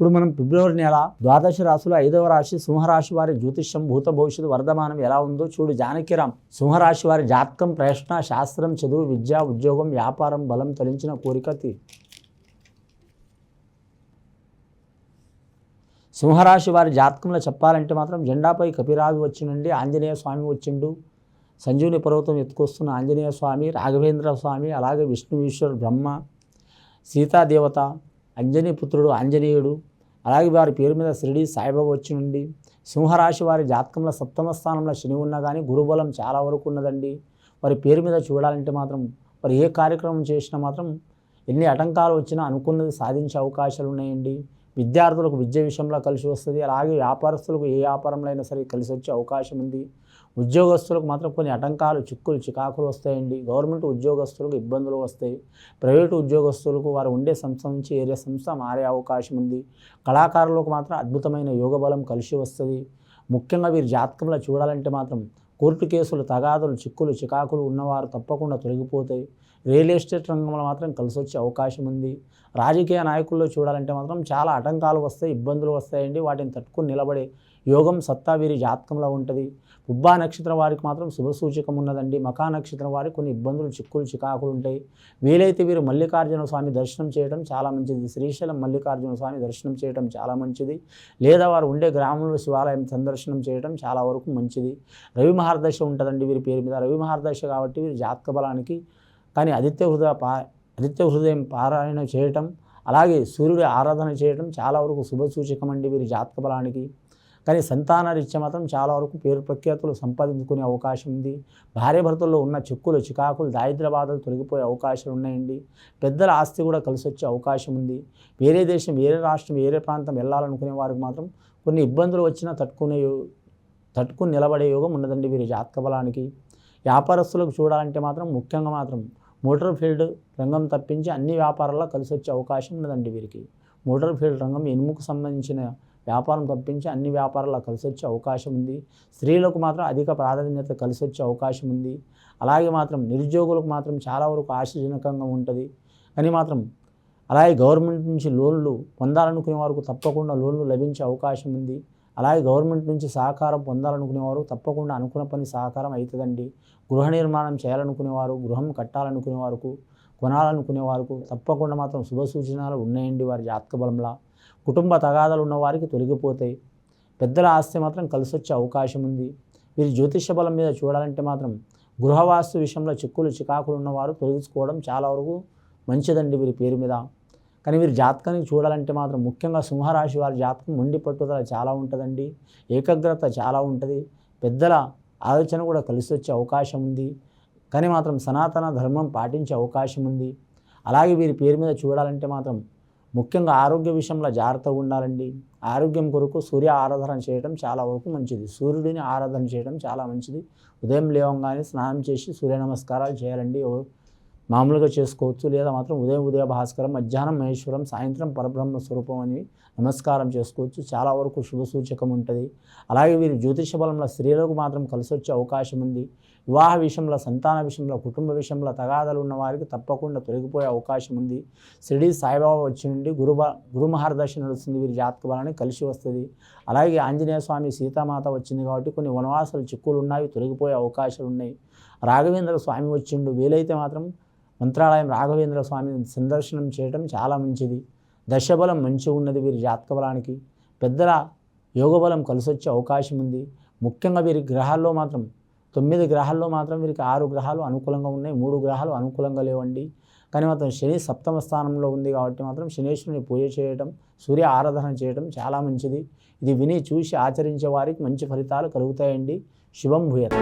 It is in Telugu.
ఇప్పుడు మనం ఫిబ్రవరి నెల ద్వాదశ రాశిలో ఐదవ రాశి సింహరాశి వారి జ్యోతిష్యం భూత భవిష్యత్తు వర్ధమానం ఎలా ఉందో చూడు. జానకిరామ్ సింహరాశి వారి జాతకం ప్రశ్న శాస్త్రం చదువు విద్య ఉద్యోగం వ్యాపారం బలం తలించిన కోరిక తీ సింహరాశి వారి జాతకంలో చెప్పాలంటే మాత్రం జెండాపై కపిరాజు వచ్చినండి ఆంజనేయ స్వామి వచ్చిండు. సంజీవుని పర్వతం ఎత్తుకొస్తున్న ఆంజనేయ స్వామి రాఘవేంద్ర స్వామి అలాగే విష్ణువీశ్వర్ బ్రహ్మ సీతాదేవత అంజనీ పుత్రుడు ఆంజనేయుడు అలాగే వారి పేరు మీద షిరిడి సాయిబాబా వచ్చి నుండి సింహరాశి వారి జాతకంలో సప్తమ స్థానంలో శని ఉన్నా కానీ గురుబలం చాలా వరకు ఉన్నదండి. వారి పేరు మీద చూడాలంటే మాత్రం వారు ఏ కార్యక్రమం చేసినా మాత్రం ఎన్ని ఆటంకాలు వచ్చినా అనుకున్నది సాధించే అవకాశాలు ఉన్నాయండి. విద్యార్థులకు విద్య విషయంలో కలిసి వస్తుంది. అలాగే వ్యాపారస్తులకు ఏ వ్యాపారంలో అయినా సరే కలిసి వచ్చే అవకాశం ఉంది. ఉద్యోగస్తులకు మాత్రం కొన్ని ఆటంకాలు చిక్కులు చికాకులు వస్తాయండి. గవర్నమెంట్ ఉద్యోగస్తులకు ఇబ్బందులు వస్తాయి. ప్రైవేటు ఉద్యోగస్తులకు వారు ఉండే సంస్థ నుంచి ఏరియా సంస్థ మారే అవకాశం ఉంది. కళాకారులకు మాత్రం అద్భుతమైన యోగ బలం కలిసి వస్తుంది. ముఖ్యంగా వీరి జాతకంలో చూడాలంటే మాత్రం కోర్టు కేసులు తగాదులు చిక్కులు చికాకులు ఉన్నవారు తప్పకుండా తొలగిపోతాయి. రియల్ ఎస్టేట్ రంగంలో మాత్రం కలిసి వచ్చే అవకాశం ఉంది. రాజకీయ నాయకుల్లో చూడాలంటే మాత్రం చాలా ఆటంకాలు వస్తాయి ఇబ్బందులు వస్తాయండి. వాటిని తట్టుకుని నిలబడే యోగం సత్తా వీరి జాతకంలో ఉంటుంది. ఉబ్బా నక్షత్రం వారికి మాత్రం శుభసూచకం ఉన్నదండి. మకా నక్షత్రం వారికి కొన్ని ఇబ్బందులు చిక్కులు చికాకులు ఉంటాయి. వీలైతే వీరు మల్లికార్జున స్వామి దర్శనం చేయడం చాలా మంచిది. శ్రీశైలం మల్లికార్జున స్వామి దర్శనం చేయడం చాలా మంచిది. లేదా వారు ఉండే గ్రామంలో శివాలయం సందర్శనం చేయడం చాలా వరకు మంచిది. రవి మహారదశ ఉంటుందండి వీరి పేరు మీద. రవి మహారదశ కాబట్టి వీరి జాతక బలానికి కానీ ఆదిత్య హృదయ పా ఆదిత్య హృదయం పారాయణ చేయటం అలాగే సూర్యుడి ఆరాధన చేయడం చాలా వరకు శుభసూచకం అండి వీరి జాతక బలానికి. కానీ సంతాన రీత్యా మాత్రం చాలా వరకు పేరు ప్రఖ్యాతులు సంపాదించుకునే అవకాశం ఉంది. భార్యాభర్తల్లో ఉన్న చిక్కులు చికాకులు దారిద్ర్య బాధలు తొలగిపోయే అవకాశాలు ఉన్నాయండి. పెద్దల ఆస్తి కూడా కలిసి వచ్చే అవకాశం ఉంది. వేరే దేశం వేరే రాష్ట్రం వేరే ప్రాంతం వెళ్ళాలనుకునే వారికి మాత్రం కొన్ని ఇబ్బందులు వచ్చినా తట్టుకునే యో- తట్టుకుని నిలబడే యోగం ఉన్నదండి వీరి జాతక బలానికి. వ్యాపారస్తులకు చూడాలంటే మాత్రం ముఖ్యంగా మాత్రం మోటార్ ఫీల్డ్ రంగం తప్పించి అన్ని వ్యాపారాల్లో కలిసి వచ్చే అవకాశం ఉన్నదండి వీరికి. మోటార్ ఫీల్డ్ రంగం ఇనుముకు సంబంధించిన వ్యాపారం తప్పించి అన్ని వ్యాపారాల్లో కలిసి వచ్చే అవకాశం ఉంది. స్త్రీలకు మాత్రం అధిక ప్రాధాన్యత కలిసి వచ్చే అవకాశం ఉంది. అలాగే మాత్రం నిరుద్యోగులకు మాత్రం చాలా వరకు ఆశాజనకంగా ఉంటుంది. కానీ మాత్రం అలాగే గవర్నమెంట్ నుంచి లోన్లు పొందాలనుకునే వారికి తప్పకుండా లోన్లు లభించే అవకాశం ఉంది. అలాగే గవర్నమెంట్ నుంచి సహకారం పొందాలనుకునేవారు తప్పకుండా అనుకున్న పని సహకారం అవుతుందండి. గృహ నిర్మాణం చేయాలనుకునేవారు గృహం కట్టాలనుకునే వరకు కొనాలనుకునే వారికి తప్పకుండా మాత్రం శుభ సూచనలు ఉన్నాయండి వారి జాతక బలంలో. కుటుంబ తగాదాలు ఉన్న వారికి తొలగిపోతాయి. పెద్దల ఆస్తి మాత్రం కలిసి వచ్చే అవకాశం ఉంది. వీరి జ్యోతిష బలం మీద చూడాలంటే మాత్రం గృహవాస్తు విషయంలో చిక్కులు చికాకులు ఉన్నవారు తొలగించుకోవడం చాలా వరకు మంచిదండి వీరి పేరు మీద. కానీ వీరి జాతకానికి చూడాలంటే మాత్రం ముఖ్యంగా సింహరాశి వారి జాతకం మొండి పట్టుదల చాలా ఉంటుందండి. ఏకాగ్రత చాలా ఉంటుంది. పెద్దల ఆలోచన కూడా కలిసి వచ్చే అవకాశం ఉంది. కానీ మాత్రం సనాతన ధర్మం పాటించే అవకాశం ఉంది. అలాగే వీరి పేరు మీద చూడాలంటే మాత్రం ముఖ్యంగా ఆరోగ్య విషయంలో జాగ్రత్తగా ఉండాలండి. ఆరోగ్యం కొరకు సూర్య ఆరాధన చేయడం చాలా వరకు మంచిది. సూర్యుడిని ఆరాధన చేయడం చాలా మంచిది. ఉదయం లేవంగానే స్నానం చేసి సూర్య నమస్కారాలు చేయాలండి. మామూలుగా చేసుకోవచ్చు లేదా మాత్రం ఉదయం ఉదయ భాస్కరం మధ్యాహ్నం మహేశ్వరం సాయంత్రం పరబ్రహ్మ స్వరూపం అని నమస్కారం చేసుకోవచ్చు. చాలా వరకు శుభ సూచకం ఉంటుంది. అలాగే వీరి జ్యోతిష బలంలో స్త్రీలకు మాత్రం కలిసి వచ్చే అవకాశం ఉంది. వివాహ విషయంలో సంతాన విషయంలో కుటుంబ విషయంలో తగాదాలు ఉన్న వారికి తప్పకుండా తొలగిపోయే అవకాశం ఉంది. షిరిడి సాయిబాబా వచ్చి నుండి గురు గురు మహర్దశ నడుస్తుంది. వీరి జాతక బలాన్ని కలిసి వస్తుంది. అలాగే ఆంజనేయ స్వామి సీతామాత వచ్చింది కాబట్టి కొన్ని వనవాసాలు చిక్కులు ఉన్నాయి తొలగిపోయే అవకాశాలు ఉన్నాయి. రాఘవేంద్ర స్వామి వచ్చిండు. వీలైతే మాత్రం మంత్రాలయం రాఘవేంద్ర స్వామిని సందర్శనం చేయడం చాలా మంచిది. దశబలం మంచిగా ఉన్నది వీరి జాతకబలానికి. పెద్దల యోగబలం కలిసి వచ్చే అవకాశం ఉంది. ముఖ్యంగా వీరి గ్రహాల్లో మాత్రం తొమ్మిది గ్రహాల్లో మాత్రం వీరికి ఆరు గ్రహాలు అనుకూలంగా ఉన్నాయి. మూడు గ్రహాలు అనుకూలంగా లేవండి. కానీ మాత్రం శని సప్తమ స్థానంలో ఉంది కాబట్టి మాత్రం శనేశ్వరుని పూజ చేయడం సూర్య ఆరాధన చేయడం చాలా మంచిది. ఇది విని చూసి ఆచరించే వారికి మంచి ఫలితాలు కలుగుతాయండి. శుభం భూయత.